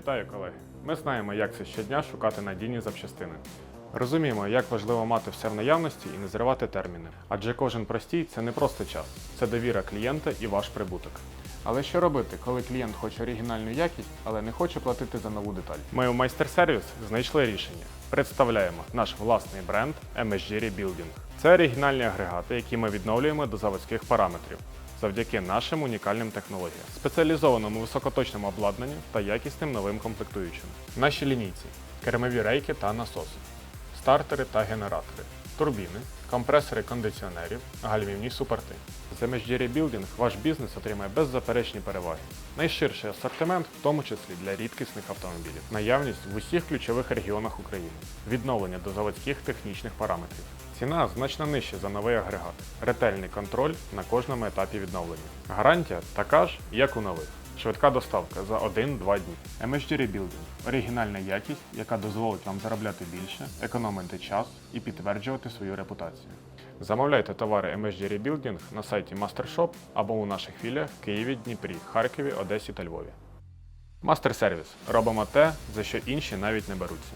Вітаю, колеги! Ми знаємо, як це щодня шукати надійні запчастини. Розуміємо, як важливо мати все в наявності і не зривати терміни. Адже кожен простій це не просто час, це довіра клієнта і ваш прибуток. Але що робити, коли клієнт хоче оригінальну якість, але не хоче платити за нову деталь? Ми у майстер-сервіс знайшли рішення. Представляємо наш власний бренд MSG Rebuilding. Це оригінальні агрегати, які ми відновлюємо до заводських параметрів завдяки нашим унікальним технологіям, спеціалізованому високоточному обладнанню та якісним новим комплектуючим. Наші лінійці кермові рейки та насоси, стартери та генератори, турбіни, компресори кондиціонерів, гальмівні супорти. З MSG Rebuilding ваш бізнес отримає беззаперечні переваги. Найширший асортимент, в тому числі для рідкісних автомобілів, наявність в усіх ключових регіонах України, відновлення до заводських технічних параметрів. Ціна значно нижча за новий агрегат. Ретельний контроль на кожному етапі відновлення. Гарантія така ж, як у нових. Швидка доставка за 1-2 дні. MSG Rebuilding – оригінальна якість, яка дозволить вам заробляти більше, економити час і підтверджувати свою репутацію. Замовляйте товари MSG Rebuilding на сайті MasterShop або у наших філіях в Києві, Дніпрі, Харкові, Одесі та Львові. Мастер сервіс. Робимо те, за що інші навіть не беруться.